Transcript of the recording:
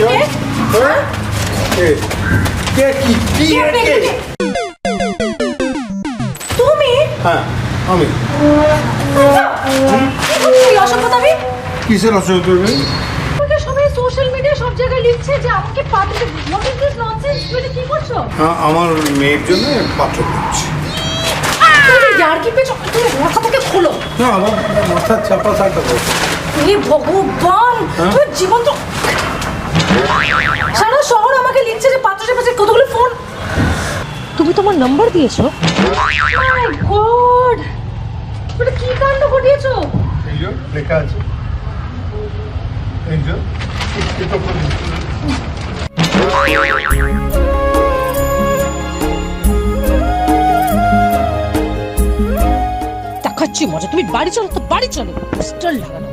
হ্যাঁ? কে কে কি কি? তুমি হ্যাঁ আমি আচ্ছা, কিসের সোশ্যাল মিডিয়া সব জায়গায় লিখছে যে আমাকে পাঠিয়ে হোয়াট ইজ দিস ননসেন্স তুমি কি করছ হ্যাঁ, আমার মেয়ের জন্য দিচ্ছি তুমি কি পেছো তুমি মাথা থেকে খোলো না আমার মাথা চাপা হে ভগবান হ্যাঁ? তুমি জীবন তো সারা শহর আমাকে লিখছে যে পাত্র পাশে কতগুলো ফোন তুমি তোমার নাম্বার দিয়েছ? গড এটা কি কাণ্ড ঘটিয়েছো? এই যে লেখা আছে। এই যে। দেখাচ্ছি মজা তুমি বাড়ি চলো তো বাড়ি চলো। পোস্টার লাগানো।